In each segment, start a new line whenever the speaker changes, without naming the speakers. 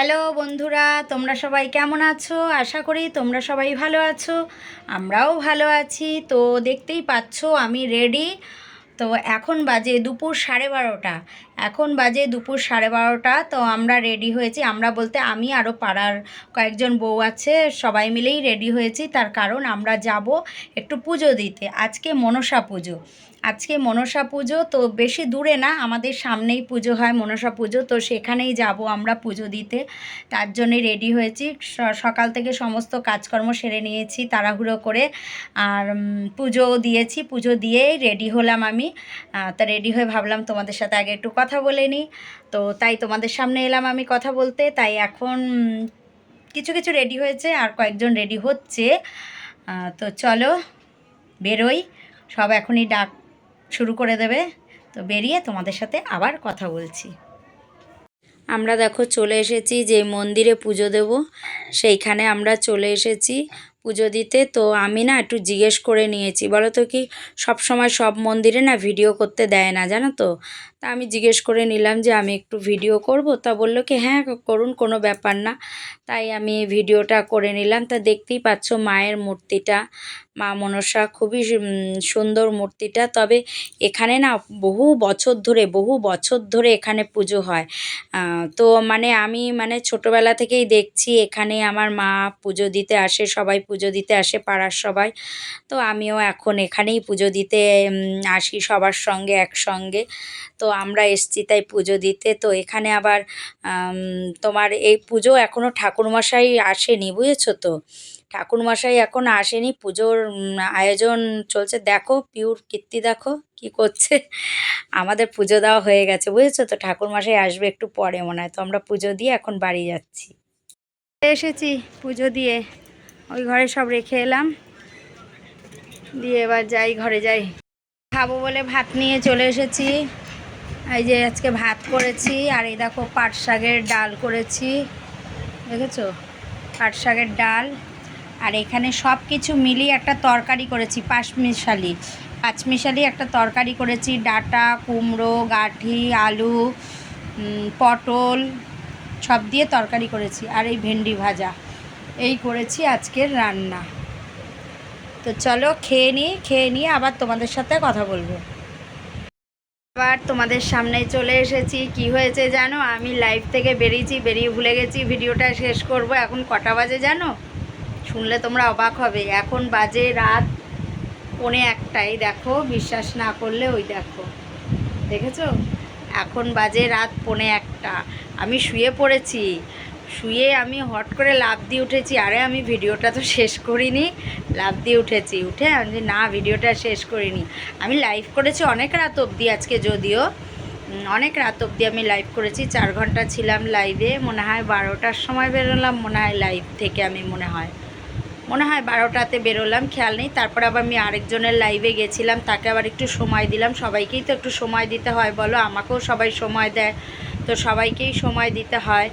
Hello বন্ধুরা, তোমরা সবাই কেমন আছো? আশা করি তোমরা সবাই ভালো আছো, আমরাও ভালো আছি। তো দেখতেই পাচ্ছ, আমি রেডি তো এখন বাজে দুপুর সাড়ে বারোটা। এখন বাজে দুপুর সাড়ে বারোটা, তো আমরা রেডি হয়েছি। আমরা বলতে আমি আরও পাড়ার কয়েকজন বউ আছে, সবাই মিলেই রেডি হয়েছি। তার কারণ আমরা যাব একটু পুজো দিতে। আজকে মনসা পুজো। আজকে মনসা পুজো তো বেশি দূরে না, আমাদের সামনেই পুজো হয় মনসা পুজো, তো সেখানেই যাব আমরা পুজো দিতে। তার জন্যে রেডি হয়েছি। সকাল থেকে সমস্ত কাজকর্ম সেরে নিয়েছি তাড়াহুড়ো করে। আর পুজোও দিয়েছি। পুজো দিয়েই রেডি হলাম আমি। তা রেডি হয়ে ভাবলাম তোমাদের সাথে আগে একটু কথা বলে নিই তো তাই তোমাদের সামনে এলাম আমি কথা বলতে। তাই এখন কিছু কিছু রেডি হয়েছে আর কয়েকজন রেডি হচ্ছে। তো চলো, বেরোই। সব এখনই ডাক শুরু করে দেবে। তো বেরিয়ে তোমাদের সাথে আবার কথা বলছি। আমরা দেখো চলে এসেছি যে মন্দিরে পুজো দেব। সেইখানে আমরা চলে এসেছি। পুজো দিতে, তো আমি না একটু জিজ্ঞেস করে নিয়েছি। বলো তো কি সব সময় সব মন্দিরে না ভিডিও করতে দেয় না, জানো তো? তা আমি জিজ্ঞেস করে নিলাম যে আমি একটু ভিডিও করব। তা বলল কি হ্যাঁ করুন, কোনো ব্যাপার না। তাই আমি ভিডিওটা করে নিলাম। তা দেখতেই পাচ্ছ মায়ের মূর্তিটা, মা মনসা খুবই সুন্দর মূর্তিটা। তবে এখানে না বহু বছর ধরে, বহু বছর ধরে এখানে পুজো হয়। তো মানে আমি মানে ছোটোবেলা থেকেই দেখছি, এখানে আমার মা পুজো দিতে আসে, সবাই পুজো দিতে আসে পাড়ার সবাই। তো আমিও এখন এখানেই পুজো দিতে আসি সবার সঙ্গে একসঙ্গে। তো আমরা এসছি তাই পুজো দিতে। তো এখানে আবার তোমার এই পুজো এখনও ঠাকুরমশাই আসেনি, বুঝেছ তো? ঠাকুরমশাই এখন আসেনি। পুজোর আয়োজন চলছে। দেখো পিউর কীর্তি দেখো, কি করছে। আমাদের পুজো দেওয়া হয়ে গেছে, বুঝেছ তো? ঠাকুরমশাই আসবে একটু পরে মনে হয়। তো আমরা পুজো দিয়ে এখন বাড়ি যাচ্ছি। এসেছি পুজো দিয়ে। ওই ঘরে সব রেখে এলাম। দিয়ে এবার যাই, ঘরে যাই। খাব বলে ভাত নিয়ে চলে এসেছি। এই যে আজকে ভাত করেছি, আর এই দেখো পাট শাকের ডাল করেছি। দেখেছ? পাট শাকের ডাল। আর এখানে সব কিছু মিলিয়ে একটা তরকারি করেছি, পাঁচমিশালি। পাঁচমিশালি একটা তরকারি করেছি, ডাটা, কুমড়ো, গাঠি, আলু পটল, সব দিয়ে তরকারি করেছি। আর এই ভেন্ডি ভাজা। এই করেছি আজকের রান্না। তো চলো খেয়ে নিই, খেয়ে নিয়ে আবার তোমাদের সাথে কথা বলব। আবার তোমাদের সামনে চলে এসেছি। কি হয়েছে জানো? আমি লাইভ থেকে বেরিয়েছি, বেরিয়ে ভুলে গেছি। ভিডিওটা শেষ করব। এখন কটা বাজে জানো? শুনলে তোমরা অবাক হবে। এখন বাজে রাত পনে একটাই দেখো, বিশ্বাস না করলে ওই দেখো। দেখেছ? এখন বাজে রাত পনে একটা। আমি শুয়ে পড়েছি। শুয়ে আমি হট করে লাভ দিয়ে উঠেছি। আরে আমি ভিডিওটা তো শেষ করিনি লাভ দিয়ে উঠেছি। উঠে আমি যে, না ভিডিওটা শেষ করিনি। আমি লাইভ করেছি অনেক রাত অবধি আজকে যদিও। অনেক রাত অবধি আমি লাইভ করেছি। চার ঘণ্টা ছিলাম লাইভে মনে হয় বারোটার সময় বেরোলাম মনে হয় লাইভ থেকে আমি মনে হয়। মনে হয় বারোটাতে বেরোলাম খেয়াল নেই। তারপর আবার আমি আরেকজনের লাইভে গেছিলাম তাকে আবার একটু সময় দিলাম। সবাইকেই তো একটু সময় দিতে হয় বলো। আমাকেও সবাই সময় দেয়। তো সবাইকেই সময় দিতে হয়।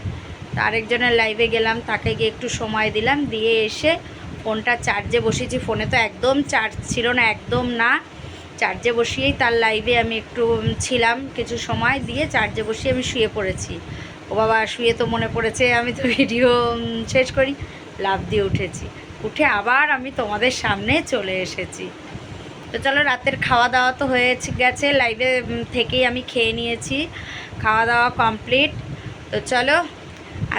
আরেকজনের লাইভে গেলাম, তাকে গিয়ে একটু সময় দিলাম, দিয়ে এসে ফোনটা চার্জে বসিয়েছি। ফোনে তো একদম চার্জ ছিল না, একদম না। চার্জে বসিয়েই তার লাইভে আমি একটু ছিলাম কিছু সময়, দিয়ে চার্জে বসিয়ে আমি শুয়ে পড়েছি। ও বাবা, শুয়ে তো মনে পড়েছে, আমি তো ভিডিও শেষ করি। লাভ দিয়ে উঠেছি। উঠে আবার আমি তোমাদের সামনে চলে এসেছি। তো চলো, রাতের খাওয়া দাওয়া তো হয়ে গেছে লাইভে থেকেই আমি খেয়ে নিয়েছি। খাওয়া দাওয়া কমপ্লিট তো চলো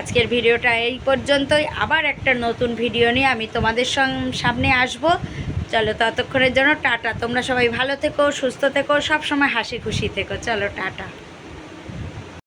আজকের ভিডিওটা এই পর্যন্তই। আবার একটা নতুন ভিডিও নিয়ে আমি তোমাদের সামনে আসব। চলো ততক্ষণের জন্য টাটা। তোমরা সবাই ভালো থেকো, সুস্থ থেকো সব সময় হাসি খুশি থেকো। চলো টাটা।